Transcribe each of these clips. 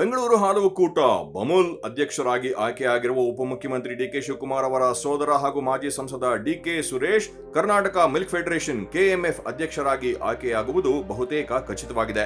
ಬೆಂಗಳೂರು ಹಾಲು ಒಕ್ಕೂಟ ಬಮೂಲ್ ಅಧ್ಯಕ್ಷರಾಗಿ ಆಯ್ಕೆಯಾಗಿರುವ ಉಪಮುಖ್ಯಮಂತ್ರಿ ಡಿಕೆ ಶಿವಕುಮಾರ್ ಅವರ ಸೋದರ ಹಾಗೂ ಮಾಜಿ ಸಂಸದ DK Suresh, Karnataka milk federation KMF ಅಧ್ಯಕ್ಷರಾಗಿ ಆಯ್ಕೆಯಾಗುವುದು ಬಹುತೇಕ ಖಚಿತವಾಗಿದೆ.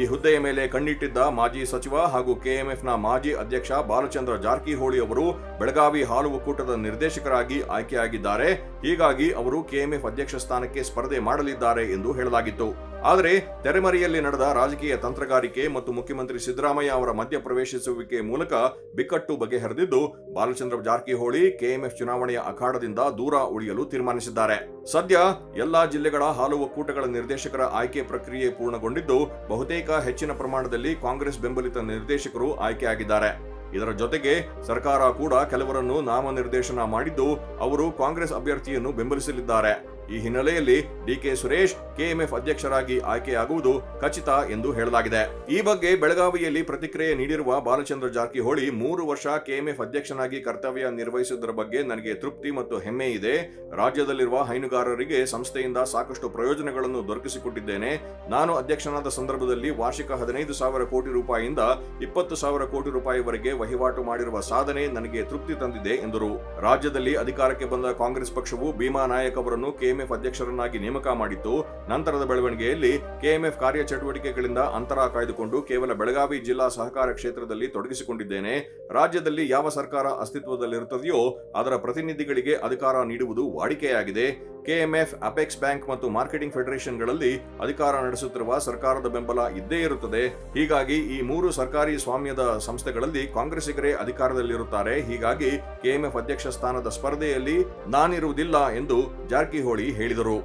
ಈ ಹುದ್ದೆಯ ಮೇಲೆ ಕಣ್ಣಿಟ್ಟಿದ್ದ ಮಾಜಿ ಸಚಿವ ಹಾಗೂ ಕೆಎಂಎಫ್ನ ಮಾಜಿ ಅಧ್ಯಕ್ಷ ಬಾಲಚಂದ್ರ ಜಾರಕಿಹೊಳಿ ಅವರು ಬೆಳಗಾವಿ ಹಾಲು ಒಕ್ಕೂಟದ ನಿರ್ದೇಶಕರಾಗಿ ಆಯ್ಕೆಯಾಗಿದ್ದಾರೆ. ಹೀಗಾಗಿ ಅವರು ಕೆಎಂಎಫ್ ಅಧ್ಯಕ್ಷ ಸ್ಥಾನಕ್ಕೆ ಸ್ಪರ್ಧೆ ಮಾಡಲಿದ್ದಾರೆ ಎಂದು ಹೇಳಲಾಗಿತ್ತು. ಆದರೆ ತೆರೆಮರೆಯಲ್ಲಿ ನಡೆದ ರಾಜಕೀಯ ತಂತ್ರಗಾರಿಕೆ ಮತ್ತು ಮುಖ್ಯಮಂತ್ರಿ ಸಿದ್ದರಾಮಯ್ಯ ಅವರ ಮಧ್ಯ ಪ್ರವೇಶಿಸುವಿಕೆ ಮೂಲಕ ಬಿಕ್ಕಟ್ಟು ಬಗೆಹರಿದಿದ್ದು, ಬಾಲಚಂದ್ರ ಜಾರಕಿಹೊಳಿ ಕೆಎಂಎಫ್ ಚುನಾವಣೆಯ ಅಖಾಡದಿಂದ ದೂರ ಉಳಿಯಲು ತೀರ್ಮಾನಿಸಿದ್ದಾರೆ. ಸದ್ಯ ಎಲ್ಲಾ ಜಿಲ್ಲೆಗಳ ಹಾಲು ಒಕ್ಕೂಟಗಳ ನಿರ್ದೇಶಕರ ಆಯ್ಕೆ ಪ್ರಕ್ರಿಯೆ ಪೂರ್ಣಗೊಂಡಿದ್ದು, ಬಹುತೇಕ ಹೆಚ್ಚಿನ ಪ್ರಮಾಣದಲ್ಲಿ ಕಾಂಗ್ರೆಸ್ ಬೆಂಬಲಿತ ನಿರ್ದೇಶಕರು ಆಯ್ಕೆಯಾಗಿದ್ದಾರೆ. ಇದರ ಜೊತೆಗೆ ಸರ್ಕಾರ ಕೂಡ ಕೆಲವರನ್ನು ನಾಮನಿರ್ದೇಶನ ಮಾಡಿದ್ದು, ಅವರು ಕಾಂಗ್ರೆಸ್ ಅಭ್ಯರ್ಥಿಯನ್ನು ಬೆಂಬಲಿಸಲಿದ್ದಾರೆ. ಈ ಹಿನ್ನೆಲೆಯಲ್ಲಿ ಡಿಕೆ ಸುರೇಶ್ ಕೆಎಂಎಫ್ ಅಧ್ಯಕ್ಷರಾಗಿ ಆಯ್ಕೆಯಾಗುವುದು ಖಚಿತ ಎಂದು ಹೇಳಲಾಗಿದೆ. ಈ ಬಗ್ಗೆ ಬೆಳಗಾವಿಯಲ್ಲಿ ಪ್ರತಿಕ್ರಿಯೆ ನೀಡಿರುವ ಬಾಲಚಂದ್ರ ಜಾರಕಿಹೊಳಿ, ಮೂರು ವರ್ಷ ಕೆಎಂಎಫ್ ಅಧ್ಯಕ್ಷನಾಗಿ ಕರ್ತವ್ಯ ನಿರ್ವಹಿಸುವುದರ ಬಗ್ಗೆ ನನಗೆ ತೃಪ್ತಿ ಮತ್ತು ಹೆಮ್ಮೆ ಇದೆ. ರಾಜ್ಯದಲ್ಲಿರುವ ಹೈನುಗಾರರಿಗೆ ಸಂಸ್ಥೆಯಿಂದ ಸಾಕಷ್ಟು ಪ್ರಯೋಜನಗಳನ್ನು ದೊರಕಿಸಿಕೊಟ್ಟಿದ್ದೇನೆ. ನಾನು ಅಧ್ಯಕ್ಷನಾದ ಸಂದರ್ಭದಲ್ಲಿ ವಾರ್ಷಿಕ ಹದಿನೈದು ಸಾವಿರ ಕೋಟಿ ರೂಪಾಯಿಯಿಂದ ಇಪ್ಪತ್ತು ಸಾವಿರ ಕೋಟಿ ರೂಪಾಯಿವರೆಗೆ ವಹಿವಾಟು ಮಾಡಿರುವ ಸಾಧನೆ ನನಗೆ ತೃಪ್ತಿ ತಂದಿದೆ ಎಂದರು. ರಾಜ್ಯದಲ್ಲಿ ಅಧಿಕಾರಕ್ಕೆ ಬಂದ ಕಾಂಗ್ರೆಸ್ ಪಕ್ಷವು ಭೀಮಾ ನಾಯಕ್ ಅವರನ್ನು ಕೆಎಂಎಫ್ ಅಧ್ಯಕ್ಷರನ್ನಾಗಿ ನೇಮಕ ಮಾಡಿತ್ತು ನಂತರದ ಬೆಳವಣಿಗೆಯಲ್ಲಿ ಕೆಎಂಎಫ್ ಕಾರ್ಯಚಟುವಟಿಕೆಗಳಿಂದ ಅಂತರ ಕಾಯ್ದುಕೊಂಡು ಕೇವಲ ಬೆಳಗಾವಿ ಜಿಲ್ಲಾ ಸಹಕಾರ ಕ್ಷೇತ್ರದಲ್ಲಿ ತೊಡಗಿಸಿಕೊಂಡಿದ್ದೇನೆ. ರಾಜ್ಯದಲ್ಲಿ ಯಾವ ಸರ್ಕಾರ ಅಸ್ತಿತ್ವದಲ್ಲಿರುತ್ತದೆಯೋ ಅದರ ಪ್ರತಿನಿಧಿಗಳಿಗೆ ಅಧಿಕಾರ ನೀಡುವುದು ವಾಡಿಕೆಯಾಗಿದೆ. ಕೆಎಂಎಫ್, ಅಪೆಕ್ಸ್ ಬ್ಯಾಂಕ್ ಮತ್ತು ಮಾರ್ಕೆಟಿಂಗ್ ಫೆಡರೇಷನ್ಗಳಲ್ಲಿ ಅಧಿಕಾರ ನಡೆಸುತ್ತಿರುವ ಸರ್ಕಾರದ ಬೆಂಬಲ ಇದ್ದೇ ಇರುತ್ತದೆ. ಹೀಗಾಗಿ ಈ ಮೂರು ಸರ್ಕಾರಿ ಸ್ವಾಮ್ಯದ ಸಂಸ್ಥೆಗಳಲ್ಲಿ ಕಾಂಗ್ರೆಸ್ಸಿಗರೇ ಅಧಿಕಾರದಲ್ಲಿರುತ್ತಾರೆ. ಹೀಗಾಗಿ ಕೆಎಂಎಫ್ ಅಧ್ಯಕ್ಷ ಸ್ಥಾನದ ಸ್ಪರ್ಧೆಯಲ್ಲಿ ನಾನಿರುವುದಿಲ್ಲ ಎಂದು ಜಾರಕಿಹೊಳಿ ಹೇಳಿದರು.